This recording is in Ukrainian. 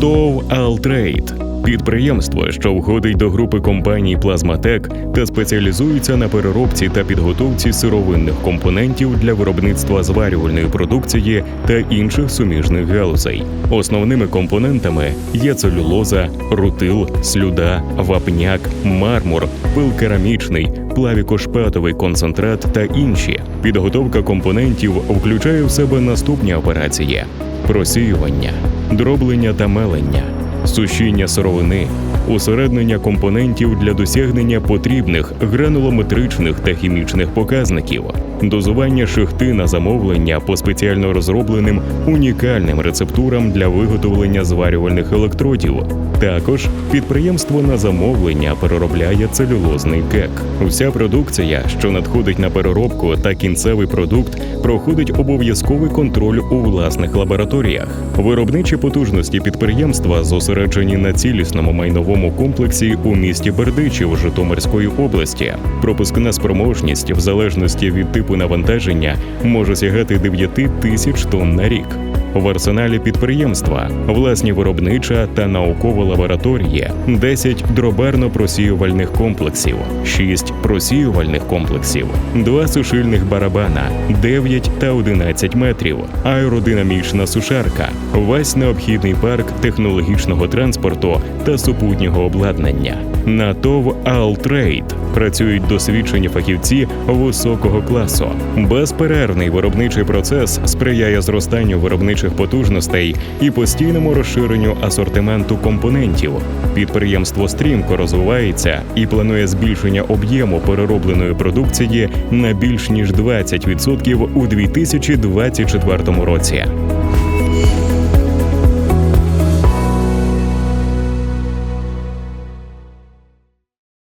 ТОВ «Алтрейд» – підприємство, що входить до групи компаній Плазматек та спеціалізується на переробці та підготовці сировинних компонентів для виробництва зварювальної продукції та інших суміжних галузей. Основними компонентами є целюлоза, рутил, слюда, вапняк, мармур, пил керамічний, плавікошпатовий концентрат та інші. Підготовка компонентів включає в себе наступні операції: просіювання, дроблення та мелення, сушіння сировини, усереднення компонентів для досягнення потрібних гранулометричних та хімічних показників, дозування шихти на замовлення по спеціально розробленим унікальним рецептурам для виготовлення зварювальних електродів. Також підприємство на замовлення переробляє целюлозний кек. Вся продукція, що надходить на переробку та кінцевий продукт, проходить обов'язковий контроль у власних лабораторіях. Виробничі потужності підприємства зосереджені на цілісному майновому комплексі у місті Бердичів Житомирської області. Пропускна спроможність в залежності від типу навантаження може сягати 9 тисяч тонн на рік. В арсеналі підприємства власні виробнича та наукова лабораторії, 10 дробарно-просіювальних комплексів, 6 просіювальних комплексів, 2 сушильних барабана, 9 та 11 метрів, аеродинамічна сушарка, весь необхідний парк технологічного транспорту та супутнього обладнання. На ТОВ «Алтрейд» працюють досвідчені фахівці високого класу. Безперервний виробничий процес сприяє зростанню виробничих потужностей і постійному розширенню асортименту компонентів. Підприємство стрімко розвивається і планує збільшення об'єму переробленої продукції на більш ніж 20% у 2024 році.